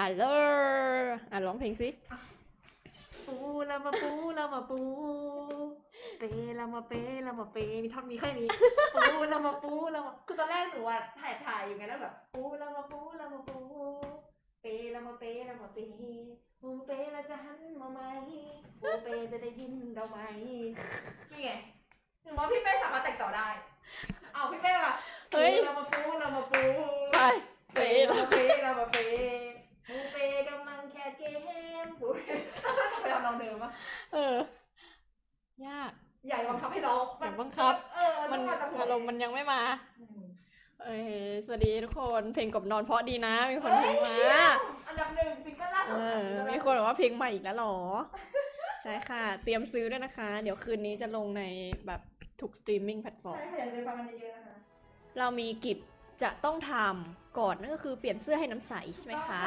ฮัลโหลอะร้องเพลงสิปูละมาปูละมาปู เปละมาเปละมาเปมีท่อนมีแค่นี้ ปูละมาปูละมาคือตอนแรกหนูอะถ่ายถ่ายอยู่ไงแล้วแบบปูละมาปูละมาปู เปละมาเปละมาเปปูเปละจะหันมาไหมปูเปจะได้ยินเราไหมนี่ไงหนูว่าพี่เป้สามารถแต่งต่อได้ เอาพี่เป้ว่ะเฮ้ยปูละมาปูละมาปู ไป เปเปย์เรามาเปเรามาเปปูเปกำลังแคดเก มปูจะไปทำลองเดิมปะเออ ยาก ใหญ่บังคับให้ร้องอย่าบังคับ เออมันต้องาจากหัวอารมณ์มันยังไม่มา อืมเอ้ยสวัสดีทุกคนเพลงกบนอนเพราะดีนะ มีคนพิมพ์มาเฮ้ยอันดับหนึ่งซิงเกิลล่าเอสุดอ มีคนบอกว่าเพลงใหม่อีกแล้วเหรอ ใช่ค่ะ เตรียมซื้อด้วยนะคะ เดี๋ยวคืนนี้จะลงในแบบทุกสตรีมมิ่งแพลตฟอร์ม ใช่ค่ะอย่าลืมฟังกันเยอะๆนะคะ เรามีกิจจะต้องทำก่อนนั่นก็คือเปลี่ยนเสื้อให้น้ำใสใช่ไหมคะ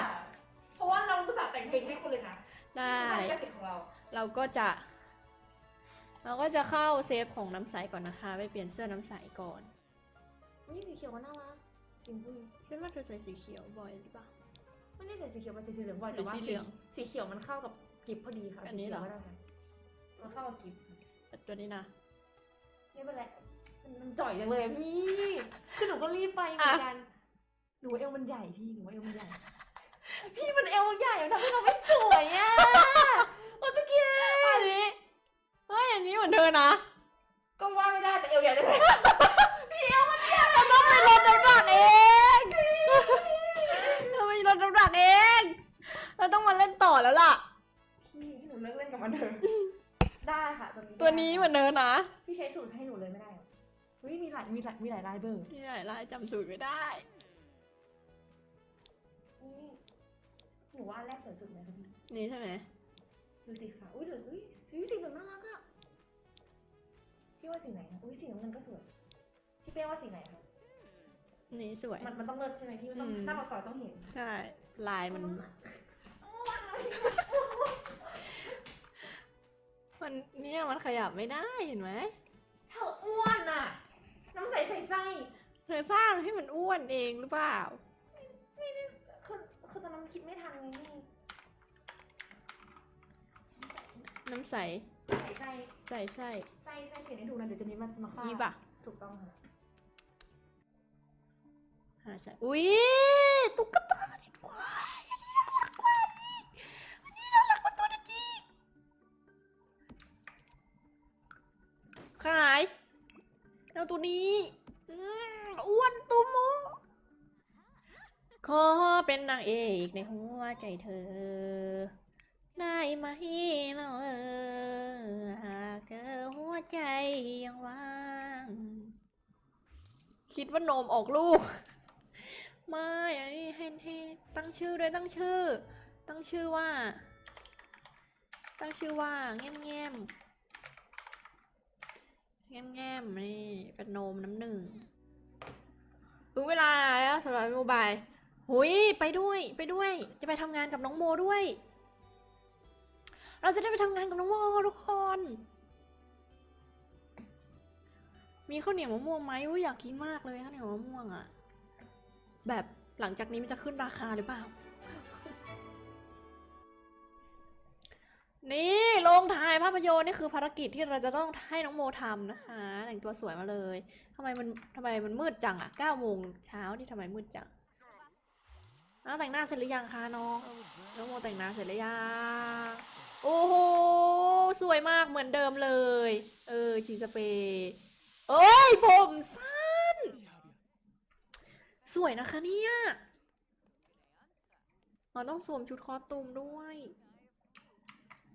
เพราะว่าเราอุตส่าห์แต่งเพลงให้คุณเลยนะ ได้นี่คือลิขสิทธิ์ของเรา เราก็จะ เราก็จะเข้าเซฟของน้ำใสก่อนนะคะ ไปเปลี่ยนเสื้อน้ำใสก่อนนี่สีเขียวก็น่ารักสีชมพูคิดว่าเธอใส่สีเขียวบ่อยหรือเปล่า ไม่ได้ใส่สีเขียวมันใส่สีเหลืองบ่อยหรือแต่ว่าสีเหลืองสีเขียวมันเข้ากับกิฟพอดีค่ะอันนี้เหรอ สีขียวก็ได้ค่ะมันเข้ากับกิฟแต่ตัวนี้นะ ไม่เป็นไรมันมันจ่อยจังเลยอะพี่คือหนูก็รีบไปเหมือนกันหนูว่าเอวมันใหญ่พี่หนูว่าเอวมันใหญ่ พี่มันเอวใหญ่มันทำให้เราไม่สวยอะโอตะเกียอันนี้เฮ้ยอันนี้เหมือนเธอนะก็ว่าไม่ได้แต่เอวใหญ่จังเลยเราต้องไปลดน้ำหนักเองเราไปลดน้ำหนักเอง เราต้องมาเล่นต่อแล้วล่ะ พี่ให้หนูเลิกเล่นกับมันเถอะได้ค่ะตัวนี้ตัวนี้เหมือนเธอนะพี่ใช้สูตรให้หนูเลยไม่ได้เหรอเฮ้ยมีหลายมีหลายมีหลายลายเบอร์นี่ไหนล่ะจำสูตรไม่ได้ หนูว่าอันแรกสวยสุดเลยค่ะพี่นี่ใช่ไหมดูสิค่ะอุ้ยเหลืองอุ้ยอุ้ยสีเหลืองน่ารักอะพี่ว่าสีไหนนะอุ้ยสีน้ำเงินก็สวยพี่เป้ว่าสีไหนคะนี่สวย มันมันต้องเลิศใช่ไหมพี่มันต้องอืมหน้าปากซอยต้องเห็นใช่ ลายมันมันเนี่ยมันขยับไม่ได้เห็นไหมเธออ้วนอะน้ำใสใส่ไส้เธอสร้างให้มันอ้วนเองหรือเปล่าคือ น้ำใส ใส่ไส้ใส่ไส้ไส้ไส้เขียนให้ดูนะเดี๋ยวจะนี้มันมาฆ่านี่ปะถูกต้องค่ะหาใช่อุ้ยตุ๊กตาดีกว่าอันนี้น่ารักกว่าอีกอันนี้น่ารักกว่าตัวนั้นอีกขายเอาตัวนี้อืมอ้วนตุมูขอเป็นนางเอกในหัวใจเธอ ได้ไหมเราเออหากเธอหัวใจยังว่าง คิดว่านมออกลูก ไม่อันนี้ให้ให้ตั้งชื่อด้วยตั้งชื่อ ตั้งชื่อว่า ตั้งชื่อว่าแง้มแง้มแง้มแง้มนี่เป็นนมน้ำหนึ่งถึงเวลาแล้วสำหรับโมบายหุยไปด้วยไปด้วย จะไปทำงานกับน้องโมด้วย เราจะได้ไปทำงานกับน้องโมทุกคน มีข้าวเหนียวมะม่วงไหมอุ้ยอยากกินมากเลยข้าวเหนียวมะม่วงอะแบบหลังจากนี้มันจะขึ้นราคาหรือเปล่า นี่ลงถ่ายภาพยนตร์นี่คือภารกิจที่เราจะต้องให้น้องโมทำนะคะ แต่งตัวสวยมาเลยทำไมมันทำไมมันมืดจังอะเก้าโมงเช้านี่ทำไมมืดจังอ้าแต่งหน้าเสร็จหรือยังคะน้อง น้องโมแต่งหน้าเสร็จหรือยัง วยมากเหมือนเดิมเลย เออชีสเปย์เอ้ย ผมสั้น สวยนะคะเนี่ยเราต้องสวมชุดคอสตูมด้วย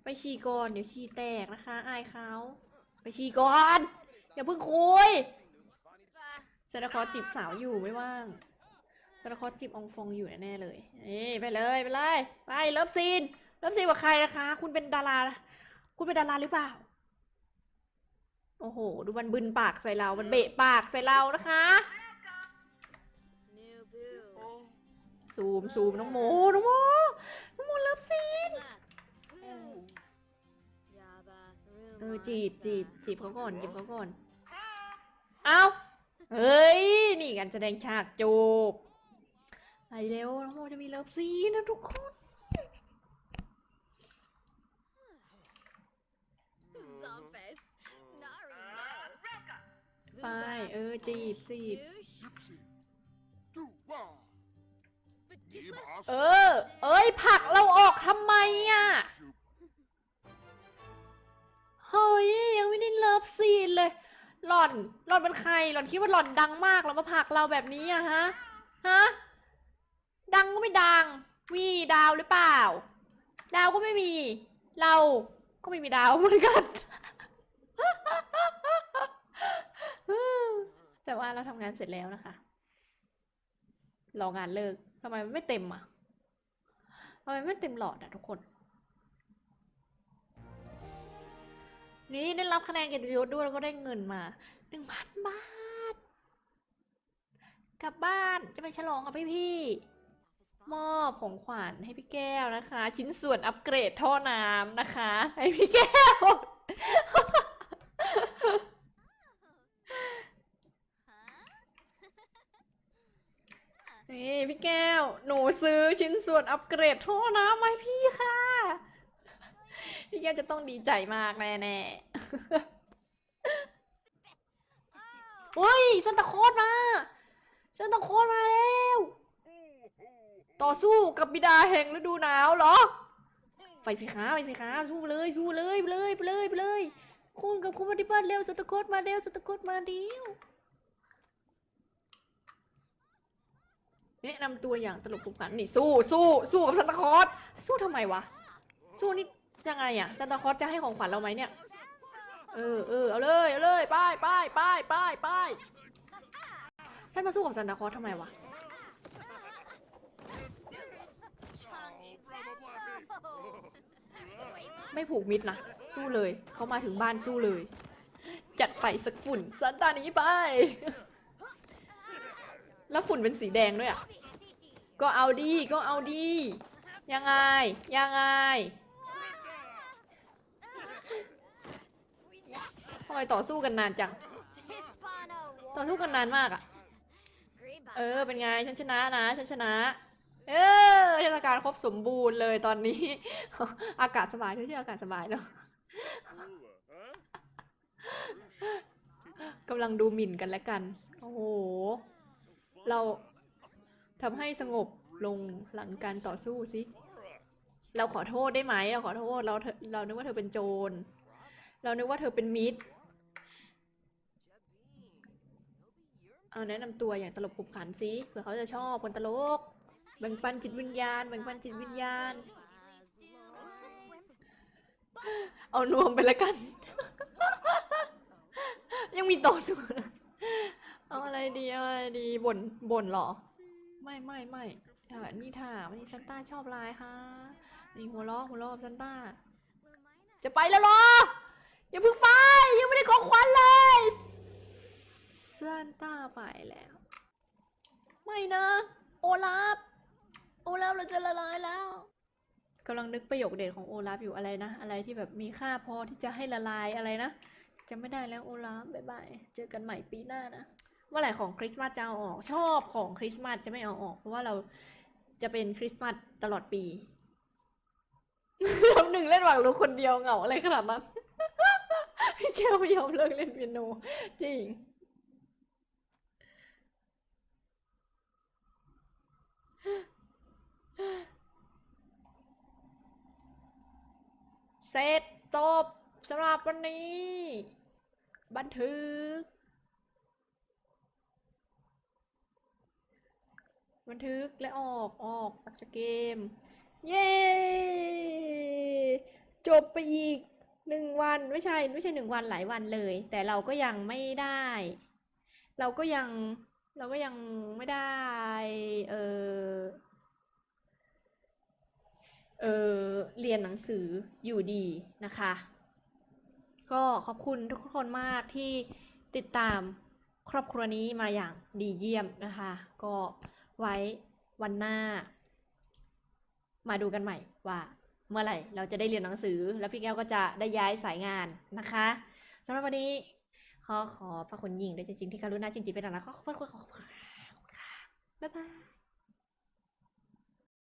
ไปฉี่ก่อน เดี๋ยวฉี่แตกนะคะ อายเขา ไปฉี่ก่อน อย่าเพิ่งคุยเซนตาคอสจีบสาวอยู่ไม่ว่างเซนตาคอสจีบองฟองอยู่แน่เลยเอ้ไปเลย ไปเลย ไปเลิฟซีนเลิฟซีนกับใครนะคะ คุณเป็นดารา คุณเป็นดาราหรือเปล่า โอ้โห ดูมันบึนปากใส่เรา มันเบะปากใส่เรานะคะ ซูมซูมน้องโม น้องโม น้องโมเลิฟซีนเออจีบจีบจีบเขาก่อนจีบเขาก่อน เอาเฮ้ย นี่การแสดงฉากจูบไปเร็วน้องโมจะมีเลิฟซีนนะทุกคน ไป เออ จีบจีบ But Kishla. เออ เอ้ยผลักเราออกทำไมอะ เฮ้ย ยังไม่ได้เลิฟซีนเลย หล่อน หล่อนเป็นใคร หล่อนคิดว่าหล่อนดังมากแล้วมาผลักเราแบบนี้อะฮะ ฮะ ดังก็ไม่ดัง มีดาวหรือเปล่า ดาวก็ไม่มี เราก็ไม่มีดาวเหมือนกัน แต่ ว่าเราทำงานเสร็จแล้วนะคะ รองานเลิกทำไมมันไม่เต็มอะทำไมไม่เต็มหลอดอะทุกคน นี่ได้รับคะแนนเกียรติยศด้วยแล้วก็ได้เงินมาหนึ่งพันบาท กลับบ้านจะไปฉลองกับพี่พี่มอบของขวัญให้พี่แก้วนะคะ ชิ้นส่วนอัปเกรดท่อน้ำนะคะ ให้พี่แก้ว นี่พี่แก้ว หนูซื้อ ชิ้นส่วนอัปเกรดท่อน้ำมาให้พี่ค่ะ พี่แก้วจะต้องดีใจมากแน่ๆเฮ้ยซันตาโคตมาซันตาโคตมาแล้ว ต่อสู้กับบิดาแห่งฤดูหนาวเหรอ ไปสิคะไปสิคะสู้เลยสู้เลยไปเลยไปเลยไปเลยคุณกับคุณปฏิบัติเร็วซันตาโคตมาเร็วซันตาโคตมาเร็ว แนะนำตัวอย่างตลกปุกผันนี่สู้สู้สู้กับซันตาคลอสสู้ทำไมวะ สู้นี่ยังไงอะซันตาคลอสจะให้ของขวัญเราไหมเนี่ย เออเออเอาเลยเอาเลยไปไปไปไปไปฉันมาสู้กับซันตาคลอสทำไมวะไม่ผูกมิตรนะ สู้เลย เขามาถึงบ้านสู้เลย จัดไปสักฝุ่นซันตาหนี้ไป แล้วฝุ่นเป็นสีแดงด้วยอะ ก็เอาดี ก็เอาดี ยังไง ยังไงทำไมต่อสู้กันนานจัง ต่อสู้กันนานมากอะ เออ เป็นไง ฉันชนะนะ ฉันชนะ เออ เทศกาลครบสมบูรณ์เลยตอนนี้ อากาศสบายด้วยใช่อากาศสบายเนาะกำลังดูหมิ่นกันและกัน โอ้โห เราทำให้สงบลงหลังการต่อสู้สิ เราขอโทษได้ไหม เราขอโทษ เราเธอเรานึกว่าเธอเป็นโจร เรานึกว่าเธอเป็นมิตร เอาแนะนำตัวอย่างตลกขบขันสิเผื่อเขาจะชอบคนตลก แบ่งปันจิตวิญญาณ แบ่งปันจิตวิญญาณ เอานวมไปแล้วกัน ยังมีต่อสู้นะ เอาอะไรดีเอาอะไรดีบ่นบ่นเหรอ ไม่ไม่ไม่อ่านี่ถามนี่ซันต้าชอบลายค่ะนี่หัวล้อหัวล้อซันต้า จะไปแล้วเหรอ อย่าเพิ่งไป ยังไม่ได้ของขวัญเลยซันต้าไปแล้ว ไม่นะ โอลาฟโอลาฟเราจะละลายแล้วกำลังนึกประโยคเด็ดของโอลาฟอยู่อะไรนะ อะไรที่แบบมีค่าพอที่จะให้ละลายอะไรนะจำไม่ได้แล้วโอลาฟบ๊ายบาย เจอกันใหม่ปีหน้านะ มื่อไหร่ของคริสต์มาสจะเอาออก ชอบของคริสต์มาสจะไม่เอาออกเพราะว่าเราจะเป็นคริสต์มาสตลอดปีทำหนึ่งเล่นหวังรู้คนเดียวเหงาอะไรขนาดนั้นพี่แก้วไม่ยอมเลิกเล่นเปียโน จริงเสร็จจบสำหรับวันนี้ บันทึก บันทึกและออกออกออกจากเกม เย้ จบไปอีกหนึ่งวันไม่ใช่ไม่ใช่หนึ่งวันหลายวันเลย แต่เราก็ยังไม่ได้ เราก็ยังเราก็ยังไม่ได้ เออเออเรียนหนังสืออยู่ดีนะคะ ก็ขอบคุณทุกคนมากที่ติดตามครอบครัวนี้มาอย่างดีเยี่ยมนะคะ ก็ ไว้วันหน้า มาดูกันใหม่ว่าเมื่อไหร่เราจะได้เรียนหนังสือ แล้วพี่แก้วก็จะได้ย้ายสายงานนะคะสำหรับวันนี้ ขอขอพระคุณยิ่งด้วยจริงๆที่กรุณาจริงๆเป็นอะไรขอขอบคุณขอบคุณค่ะบ๊ายบาย